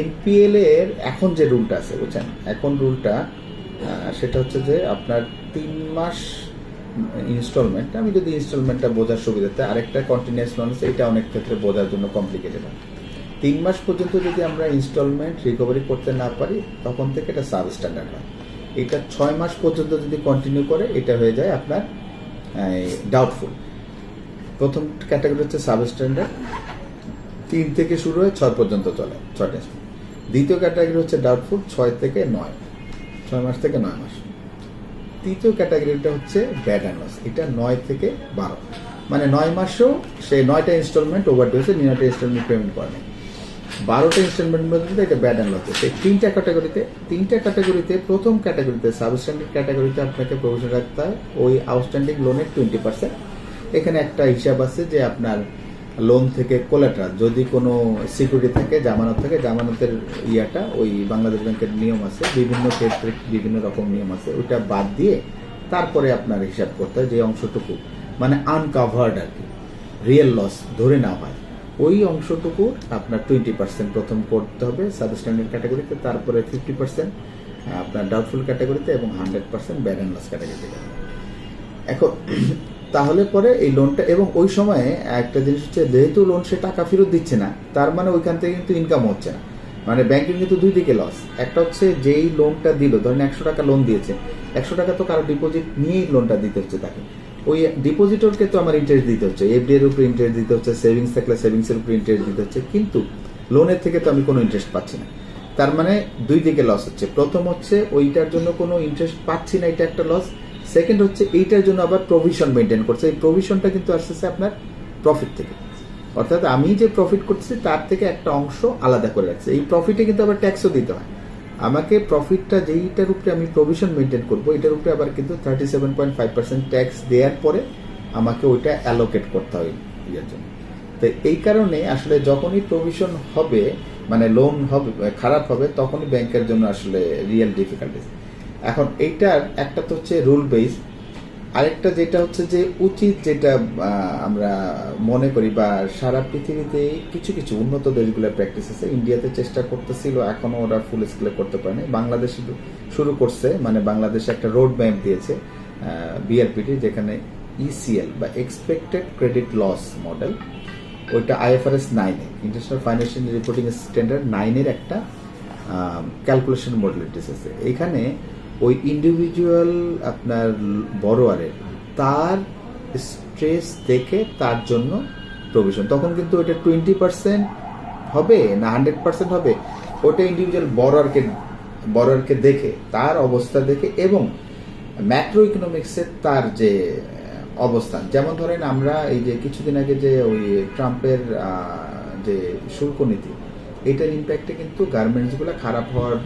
NPL এর এখন যে রুলটা আছে, বুঝছেন? এখন রুলটা সেটা হচ্ছে যে আপনার তিন মাস ইনস্টলমেন্ট আমি যদি ইনস্টলমেন্টটা বোঝার সুবিধাতে আরেকটা কন্টিনিউয়াস লোন আছে, এটা অনেক ক্ষেত্রে বোঝার জন্য কমপ্লিকেটেড হয়। তিন মাস পর্যন্ত যদি আমরা ইনস্টলমেন্ট রিকভারি করতে না পারি, তখন থেকে এটা সাব স্ট্যান্ডার্ড হয়। এটা ছয় মাস পর্যন্ত যদি কন্টিনিউ করে, এটা হয়ে যায় আপনার ডাউটফুল প্রথম ক্যাটাগরি হচ্ছে সাব স্ট্যান্ডার্ড তিন থেকে শুরু হয়ে, ছয় পর্যন্ত চলে ছয়টা দ্বিতীয় ক্যাটাগরি হচ্ছে ডাউটফুল ছয় থেকে নয়। ছয় মাস থেকে নয় মাস। তৃতীয় ক্যাটাগরিটা হচ্ছে ব্যাড অ্যান্ড লস এটা নয় থেকে বারো। মানে নয় মাসেও সে নয়টা ইনস্টলমেন্ট ওভার ডেছে নয়টা ইনস্টলমেন্ট পেমেন্ট করে নেই বারোটা ইনস্টলমেন্ট মধ্যে এটা ব্যাড অ্যান্ড লস সেই তিনটা ক্যাটাগরিতে তিনটা ক্যাটাগরিতে প্রথম ক্যাটাগরিতে সাবস্ট্যান্ডার্ড ক্যাটাগরিতে আপনাকে প্রভিশন রাখতে হয়। ওই আউটস্ট্যান্ডিং লোনের টোয়েন্টি পার্সেন্ট এখানে একটা হিসাব আছে যে আপনার লোন থেকে কোলাটার যদি কোনো সিকিউরিটি থাকে, জামানত থাকে, জামানতের ইয়াটা ওই বাংলাদেশ ব্যাংকের নিয়ম আছে, বিভিন্ন ক্ষেত্রে বিভিন্ন রকম নিয়ম আছে, ওইটা বাদ দিয়ে তারপরে আপনার হিসাব করতে হয় যে অংশটুকু মানে আনকাভার্ড আর কি রিয়েল লস ধরে নেওয়া হয়। ওই অংশটুকু আপনার টোয়েন্টি পার্সেন্ট প্রথম করতে হবে সাবস্ট্যান্ডার্ড ক্যাটাগরিতে তারপরে ফিফটি পার্সেন্ট আপনার ডাউটফুল ক্যাটাগরিতে এবং hundred percent bad and loss ক্যাটাগরিতে এখন তাহলে পরে এই লোনটা এবং ওই সময়ে একটা জিনিস হচ্ছে, যেহেতু লোন সে টাকা ফেরত দিচ্ছে না, তার মানে ওইখান থেকে কিন্তু ইনকাম হচ্ছে না। মানে ব্যাংকের কিন্তু দুই দিকে লস একটা হচ্ছে যেই লোনটা দিল, ধরেন একশো টাকা লোন দিয়েছে, একশো টাকা তো কারও ডিপোজিট নিয়েই লোনটা দিতে হচ্ছে তাকে। ওই ডিপোজিটরকে তো আমার ইন্টারেস্ট দিতে হচ্ছে এফডি এর উপরে ইন্টারেস্ট দিতে হচ্ছে সেভিংস থাকলে সেভিংস এর উপরে ইন্টারেস্ট দিতে হচ্ছে, কিন্তু লোনের থেকে তো আমি কোনো ইন্টারেস্ট পাচ্ছি না। তার মানে দুই দিকে লস হচ্ছে। প্রথম হচ্ছে, ওইটার জন্য কোনো ইন্টারেস্ট পাচ্ছি না, এটা একটা লস সেকেন্ড হচ্ছে এইটার জন্য আবার প্রভিশন মেনটেন করছে। এই প্রভিশনটা কিন্তু আসতেছে আপনার প্রফিট থেকে। অর্থাৎ আমি যে প্রফিট করতেছি, তার থেকে একটা অংশ আলাদা করে রাখছে। এই প্রফিটে কিন্তু আবার ট্যাক্সও দিতে হয়। আমাকে প্রফিটটা যেইটার উপরে আমি প্রভিশন মেনটেন করব, এটার উপরে আবার কিন্তু thirty seven point five percent tax দেওয়ার পরে আমাকে ওইটা অ্যালোকেট করতে হয় ইয়ের জন্য। তো এই কারণে আসলে যখনই প্রভিশন হবে মানে লোন হবে, খারাপ হবে, তখনই ব্যাংকের জন্য আসলে রিয়েল ডিফিকাল্টিস এখন এইটার একটা তো হচ্ছে রুল বেস আরেকটা যেটা হচ্ছে যে উচিত যেটা আমরা মনে করি বা সারা পৃথিবীতে কিছু কিছু উন্নত দেশগুলোর প্র্যাকটিস আছে। ইন্ডিয়াতে চেষ্টা করতেছিল, এখনও ওরা ফুল স্কেলে করতে পারেনি। বাংলাদেশ শুরু করছে মানে বাংলাদেশে একটা রোড ম্যাপ দিয়েছে বিআরপিটি যেখানে ইসিএল বা এক্সপেক্টেড ক্রেডিট লস মডেল ওইটা আইএফআরএস নাইনে ইন্টারন্যাশনাল ফাইন্যান্সিয়াল রিপোর্টিং স্ট্যান্ডার্ড নাইনের একটা ক্যালকুলেশন মডেলিটিস আছে। এখানে ওই ইন্ডিভিজুয়াল আপনার বড়োয়ারের তার স্ট্রেস দেখে তার জন্য প্রভিশন তখন কিন্তু ওটা টোয়েন্টি পার্সেন্ট হবে না হান্ড্রেড পার্সেন্ট হবে। ওটা ইন্ডিভিজুয়াল বড়োয়ারকে বড়োয়ারকে দেখে, তার অবস্থা দেখে এবং ম্যাক্রো ইকোনমিক্সের তার যে অবস্থান। যেমন ধরেন আমরা এই যে কিছুদিন আগে যে ওই ট্রাম্পের যে শুল্ক নীতি, এটার ইম্প্যাক্টে কিন্তু গার্মেন্টসগুলো খারাপ হওয়ার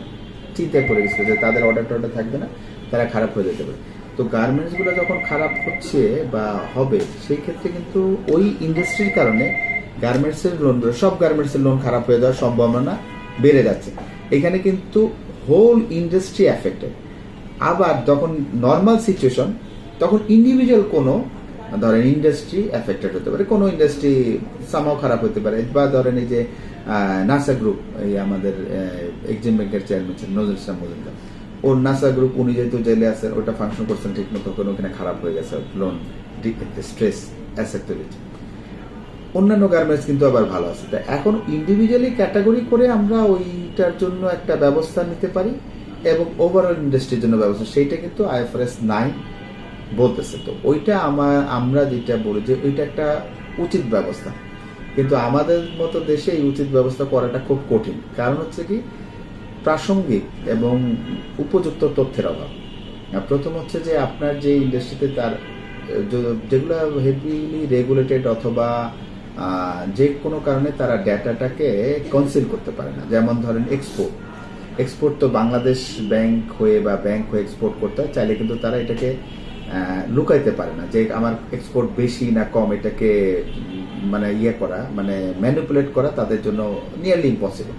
চিন্তায় পড়ে গেছিল যে তাদের অর্ডার টর্ডার থাকবে না, তারা খারাপ হয়ে যেতে পারে। তো গার্মেন্টসগুলো যখন খারাপ হচ্ছে বা হবে, সেই ক্ষেত্রে কিন্তু ওই ইন্ডাস্ট্রির কারণে গার্মেন্টসের লোনগুলো সব গার্মেন্টসের লোন খারাপ হয়ে যাওয়ার সম্ভাবনা বেড়ে যাচ্ছে। এখানে কিন্তু হোল ইন্ডাস্ট্রি অ্যাফেক্টেড আবার যখন নর্মাল সিচুয়েশন তখন ইন্ডিভিজুয়াল কোনো ধরেন ইন্ডাস্ট্রি অ্যাফেক্টেড হতে পারে, কোনো ইন্ডাস্ট্রি সামাও খারাপ হতে পারে। বা ধরেন এই যে নাসা গ্রুপ এই আমাদের এক্সিম ব্যাংকের চেয়ারম্যান ছিলেন, নজরুল ইসলাম মজুমদার। ওর নাসা গ্রুপ উনি যেহেতু জেলে আছেন ওটা ফাংশন করছেন ঠিক মতো কোনো ওখানে খারাপ হয়ে গেছে লোন স্ট্রেস অ্যাসেট তৈরি অন্যান্য গার্মেন্টস কিন্তু আবার ভালো আছে। তা এখন ইন্ডিভিজুয়ালি ক্যাটাগরি করে আমরা ওইটার জন্য একটা ব্যবস্থা নিতে পারি, এবং ওভারঅল ইন্ডাস্ট্রির জন্য ব্যবস্থা। সেইটা কিন্তু আইএফআরএস নাইন বলতেছে। তো ওইটা আমার, আমরা যেটা বলি যে ওইটা একটা উচিত ব্যবস্থা। কিন্তু আমাদের মতো দেশে এই উচিত ব্যবস্থা করাটা খুব কঠিন। কারণ হচ্ছে কি, প্রাসঙ্গিক এবং উপযুক্ত তথ্যের অভাব। প্রথম হচ্ছে যে আপনার যে ইন্ডাস্ট্রিতে তার যেগুলো হেভিলি রেগুলেটেড অথবা যে কোনো কারণে তারা ডেটাটাকে কনসিল করতে পারে না। যেমন ধরেন এক্সপোর্ট এক্সপোর্ট তো বাংলাদেশ ব্যাংক হয়ে বা ব্যাংক হয়ে এক্সপোর্ট করতে হয়, চাইলে কিন্তু তারা এটাকে লুকাইতে পারে না যে আমার এক্সপোর্ট বেশি না কম এটাকে মানে ইয়ে করা মানে ম্যানিপুলেট করা তাদের জন্য নিয়ারলি ইম্পসিবল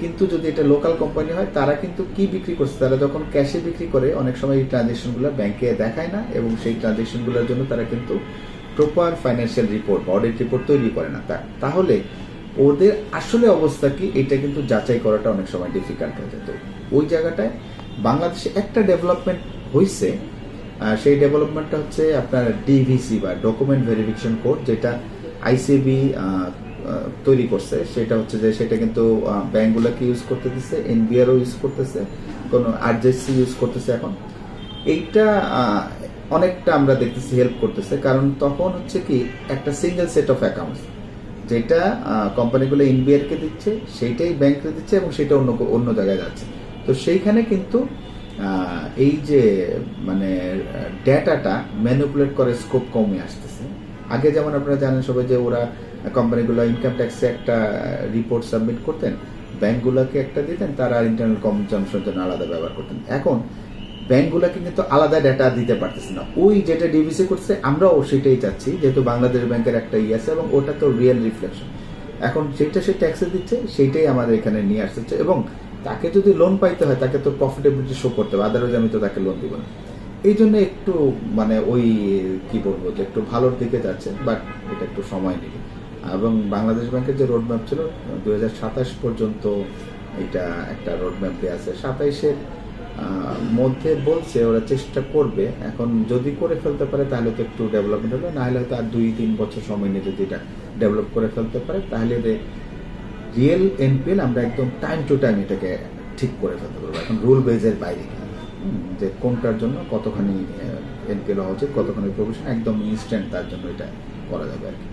কিন্তু যদি এটা লোকাল কোম্পানি হয়, তারা কিন্তু কি বিক্রি করছে? তারা যখন ক্যাশে বিক্রি করে, অনেক সময় এই ট্রানজেকশনগুলো ব্যাংকে দেখায় না এবং সেই ট্রানজেকশনগুলোর জন্য তারা কিন্তু প্রপার ফাইন্যান্সিয়াল রিপোর্ট বা অডিট রিপোর্ট তৈরি করে না। তাহলে ওদের আসলে অবস্থা কি? এটা কিন্তু যাচাই করাটা অনেক সময় ডিফিকাল্ট হয়ে যেত ওই জায়গাটায় বাংলাদেশে একটা ডেভেলপমেন্ট হয়েছে সেই ডেভেলপমেন্টটা হচ্ছে আপনার ডিভিসি বা ডকুমেন্ট ভেরিফিকেশন কোড যেটা আইসিবি তৈরি করছে। সেটা হচ্ছে যে সেটা কিন্তু ব্যাংকগুলোকে ইউজ করতে দিচ্ছে এনবিআরও ইউজ করতেছে, কোনো আরজেসি ইউজ করতেছে এখন। এইটা অনেকটা আমরা দেখতেছি হেল্প করতেছে, কারণ তখন হচ্ছে কি, একটা সিঙ্গেল সেট অফ অ্যাকাউন্টস যেটা কোম্পানিগুলো এনবিআর কে দিচ্ছে, সেইটাই ব্যাংকে দিচ্ছে এবং সেটা অন্য অন্য জায়গায় যাচ্ছে। তো সেইখানে কিন্তু এই যে মানে ডেটাটা ম্যানিপুলেট করে স্কোপ কমে আসতেছে। আগে যেমন আপনারা জানেন সবাই যে ওরা কোম্পানিগুলো ইনকাম ট্যাক্সে একটা রিপোর্ট সাবমিট করতেন ব্যাংকগুলোকে একটা দিতেন, তারা ইন্টারনাল কনজামশনের জন্য আলাদা ব্যবহার করতেন। এখন ব্যাংকগুলোকে কিন্তু আলাদা ডেটা দিতে পারতেছে না। ওই যেটা ডিভিসি করছে আমরাও সেটাই চাচ্ছি, যেহেতু বাংলাদেশ ব্যাংকের একটা ইয়ে আছে এবং ওটা তো রিয়েল রিফ্লেকশন এখন যেটা সে ট্যাক্সে দিচ্ছে সেইটাই আমাদের এখানে নিয়ে আসছে এবং তাকে যদি লোন পাইতে হয়, তাকে তো প্রফিটেবিলিটি শো করতে হবে। আদারওয়াইজ আমি তো তাকে লোন দিব না। এই জন্য একটু মানে ওই, কি বলব, যে একটু ভালোর দিকে যাচ্ছে বাট এটা একটু সময় নেবে এবং বাংলাদেশ ব্যাংকের যে রোড ম্যাপ ছিল দু হাজার সাতাশ পর্যন্ত এটা একটা রোড ম্যাপ দেওয়া আছে। সাতাইশের মধ্যে বলছে ওরা চেষ্টা করবে। এখন যদি করে ফেলতে পারে, তাহলে তো একটু ডেভেলপমেন্ট হবে। না হলে হয়তো আর দুই তিন বছর সময় নিয়ে যদি এটা ডেভেলপ করে ফেলতে পারে, তাহলে রিয়েল এনপিএল আমরা একদম টাইম টু টাইম এটাকে ঠিক করে ফেলতে পারব। এখন রুল বেজের বাইরে। যে কোনটার জন্য কতখানি এনপিএল হওয়া উচিত, কতখানি প্রভিশন একদম ইনস্ট্যান্ট তার জন্য এটা করা যাবে আর কি।